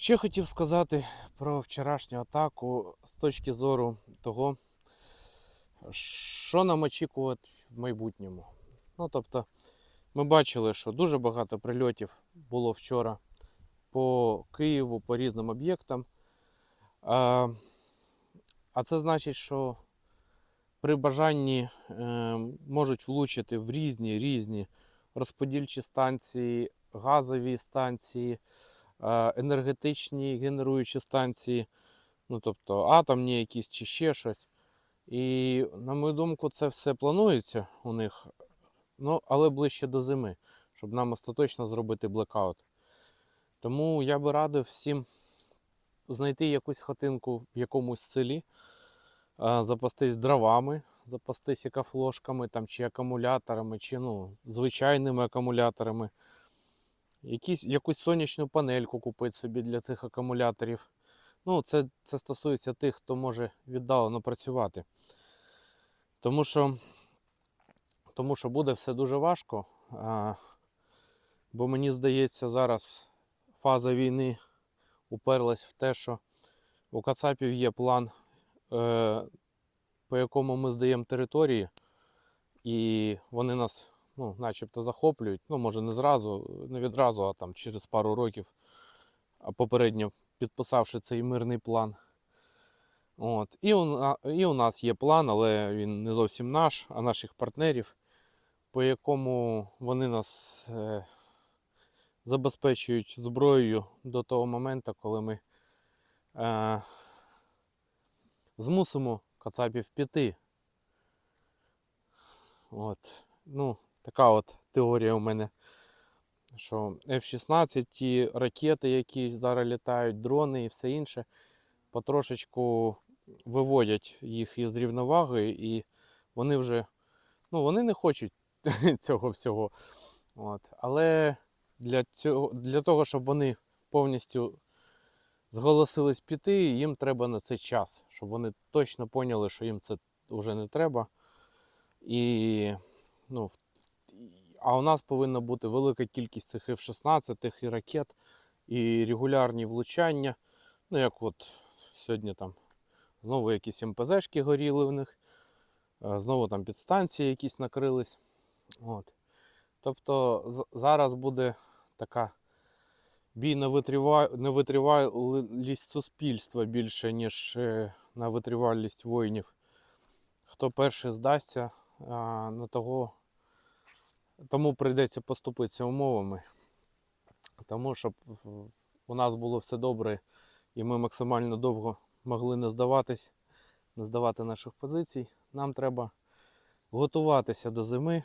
Ще хотів сказати про вчорашню атаку з точки зору того, що нам очікувати в майбутньому. Ну, тобто, ми бачили, що дуже багато прильотів було вчора по Києву, по різним об'єктам. А, а це значить, що при бажанні е, можуть влучити в різні різні розподільчі станції, газові станції, енергетичні генеруючі станції, ну тобто атомні якісь чи ще щось. І, на мою думку, це все планується у них, ну, але ближче до зими, щоб нам остаточно зробити блекаут. Тому я би радив всім знайти якусь хатинку в якомусь селі, запастись дровами, запастись екафлошками там, чи акумуляторами, чи ну, звичайними акумуляторами. Якісь, якусь сонячну панельку купити собі для цих акумуляторів. Ну, це, це стосується тих, хто може віддалено працювати. Тому що, тому що буде все дуже важко. А, бо мені здається, зараз фаза війни уперлась в те, що у Кацапів є план, е, по якому ми здаємо території, і вони нас ну, начебто захоплюють. Ну, може, не зразу, не відразу, а там через пару років, попередньо підписавши цей мирний план. От. І, у, і у нас є план, але він не зовсім наш, а наших партнерів, по якому вони нас е, забезпечують зброєю до того моменту, коли ми е, змусимо Кацапів піти. От. Ну, така от теорія у мене. Що F-16, ті ракети, які зараз літають, дрони і все інше, потрошечку виводять їх із рівноваги, і вони вже ну, вони не хочуть цього всього. От. Але для, цього, для того, щоб вони повністю зголосились піти, їм треба на це час, щоб вони точно поняли, що їм це вже не треба. І, ну, а у нас повинна бути велика кількість цих F-16 і ракет, і регулярні влучання. Ну, як от сьогодні там знову якісь МПЗшки горіли в них, е, знову там підстанції якісь накрились. От. Тобто зараз буде така бій на, витривалість суспільства більше, ніж е, на витривалість воїнів. Хто перший здасться, на того, тому прийдеться поступитися умовами. Тому щоб у нас було все добре і ми максимально довго могли не здаватись, не здавати наших позицій. Нам треба готуватися до зими,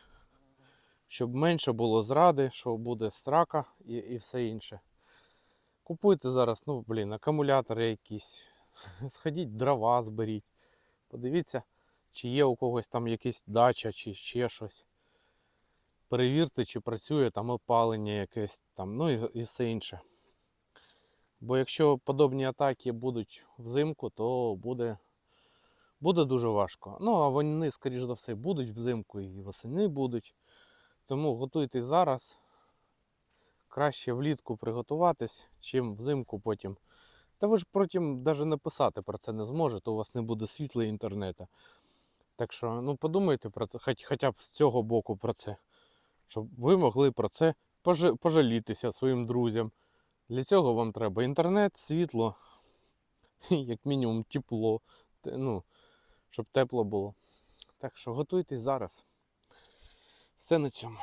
щоб менше було зради, що буде срака і, і все інше. Купуйте зараз, ну, блін, акумулятори якісь, сходіть дрова зберіть. Подивіться, чи є у когось там якась дача, чи ще щось. Перевірте, чи працює там опалення якесь, там, ну і, і все інше. Бо якщо подобні атаки будуть взимку, то буде, буде дуже важко. Ну, а вони, скоріш за все, будуть взимку і восени будуть. Тому готуйтесь зараз. Краще влітку приготуватись, чим взимку потім. Та ви ж потім навіть написати про це не зможете, у вас не буде світла інтернету. Так що, ну подумайте про це, хоч, хоча б з цього боку про це. Щоб ви могли про це пожалітися своїм друзям. Для цього вам треба інтернет, світло, як мінімум тепло. Ну, щоб тепло було. Так що готуйтесь зараз. Все на цьому.